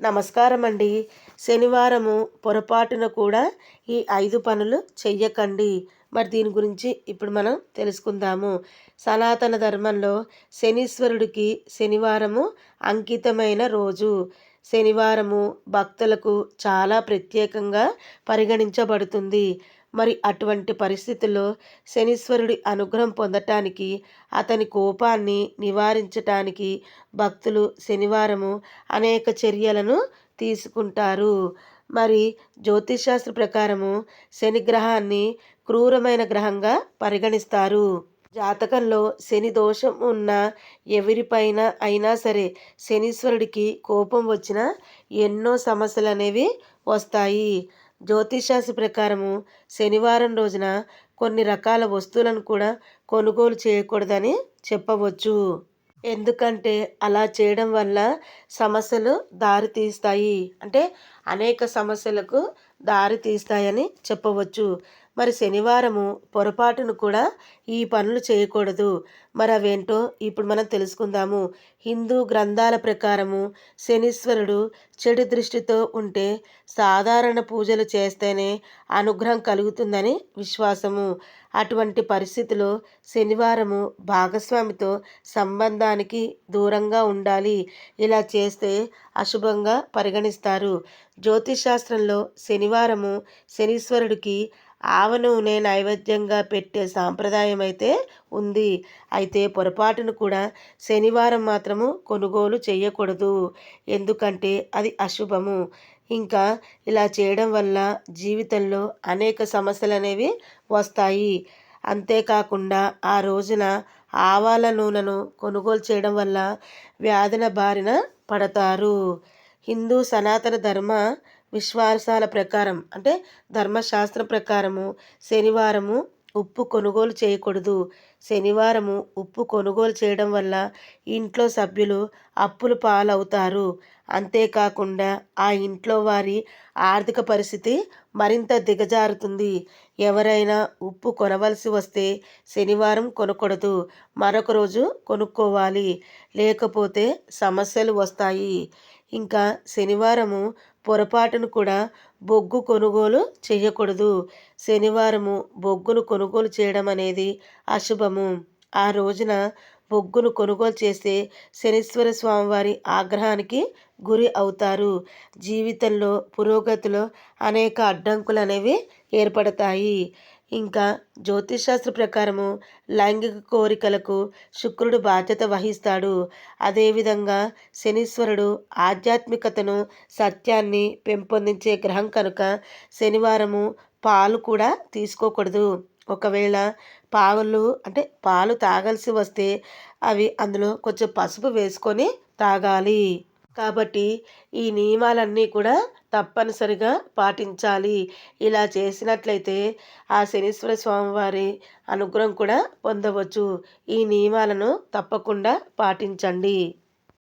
నమస్కారం అండి శనివారము పొరపాటున కూడా ఈ ఐదు పనులు చెయ్యకండి. మరి దీని గురించి ఇప్పుడు మనం తెలుసుకుందాము. సనాతన ధర్మంలో శనీశ్వరుడికి శనివారము అంకితమైన రోజు. శనివారము భక్తులకు చాలా ప్రత్యేకంగా పరిగణించబడుతుంది. మరి అటువంటి పరిస్థితుల్లో శనీశ్వరుడి అనుగ్రహం పొందటానికి అతని కోపాన్ని నివారించటానికి భక్తులు శనివారము అనేక చర్యలను తీసుకుంటారు. మరి జ్యోతిషాస్త్ర ప్రకారము శని గ్రహాన్ని క్రూరమైన గ్రహంగా పరిగణిస్తారు. జాతకంలో శని దోషం ఉన్న ఎవరిపైన అయినా సరే శనీశ్వరుడికి కోపం వచ్చిన ఎన్నో సమస్యలు అనేవి వస్తాయి. జ్యోతిషాస్త్ర ప్రకారము శనివారం రోజున కొన్ని రకాల వస్తువులను కూడా కొనుగోలు చేయకూడదని చెప్పవచ్చు. ఎందుకంటే అలా చేయడం వల్ల సమస్యలు దారితీస్తాయి అంటే అనేక సమస్యలకు దారితీస్తాయని చెప్పవచ్చు. మరి శనివారము పొరపాటును కూడా ఈ పనులు చేయకూడదు. మరి అవేంటో ఇప్పుడు మనం తెలుసుకుందాము. హిందూ గ్రంథాల ప్రకారము శనీశ్వరుడు చెడు దృష్టితో ఉంటే సాధారణ పూజలు చేస్తేనే అనుగ్రహం కలుగుతుందని విశ్వాసము. అటువంటి పరిస్థితిలో శనివారము భాగస్వామితో సంబంధానికి దూరంగా ఉండాలి. ఇలా చేస్తే అశుభంగా పరిగణిస్తారు. జ్యోతిషాస్త్రంలో శనివారము శనీశ్వరుడికి ఆవ నూనె నైవేద్యంగా పెట్టే సాంప్రదాయం అయితే ఉంది. అయితే పొరపాటును కూడా శనివారం మాత్రము కొనుగోలు చేయకూడదు. ఎందుకంటే అది అశుభము. ఇంకా ఇలా చేయడం వల్ల జీవితంలో అనేక సమస్యలు అనేవి వస్తాయి. అంతేకాకుండా ఆ రోజున ఆవాల నూనెను కొనుగోలు చేయడం వల్ల వ్యాధుల బారిన పడతారు. హిందూ సనాతన ధర్మ విశ్వాసాల ప్రకారం అంటే ధర్మశాస్త్రం ప్రకారము శనివారము ఉప్పు కొనుగోలు చేయకూడదు. శనివారము ఉప్పు కొనుగోలు చేయడం వల్ల ఇంట్లో సభ్యులు అప్పులు పాలవుతారు. అంతేకాకుండా ఆ ఇంట్లో వారి ఆర్థిక పరిస్థితి మరింత దిగజారుతుంది. ఎవరైనా ఉప్పు కొనవలసి వస్తే శనివారం కొనకూడదు. మరొక రోజు కొనుక్కోవాలి. లేకపోతే సమస్యలు వస్తాయి. ఇంకా శనివారము పొరపాటును కూడా బొగ్గు కొనుగోలు చేయకూడదు శనివారము బొగ్గును కొనుగోలు చేయడం అనేది అశుభము. ఆ రోజున బొగ్గును కొనుగోలు చేస్తే శనీశ్వర స్వామివారి ఆగ్రహానికి గురి అవుతారు. జీవితంలో పురోగతిలో అనేక అడ్డంకులు అనేవి ఏర్పడతాయి. ఇంకా జ్యోతిషాస్త్ర ప్రకారము లైంగిక కోరికలకు శుక్రుడు బాధ్యత వహిస్తాడు. అదేవిధంగా శనీశ్వరుడు ఆధ్యాత్మికతను సత్యాన్ని పెంపొందించే గ్రహం కనుక శనివారము పాలు కూడా తీసుకోకూడదు. ఒకవేళ పాలు అంటే పాలు తాగాల్సి వస్తే అవి అందులో కొంచెం పసుపు వేసుకొని తాగాలి. కాబట్టి ఈ నియమాలన్నీ కూడా తప్పనిసరిగా పాటించాలి. ఇలా చేసినట్లయితే ఆ శనీశ్వర స్వామివారి అనుగ్రహం కూడా పొందవచ్చు. ఈ నియమాలను తప్పకుండా పాటించండి.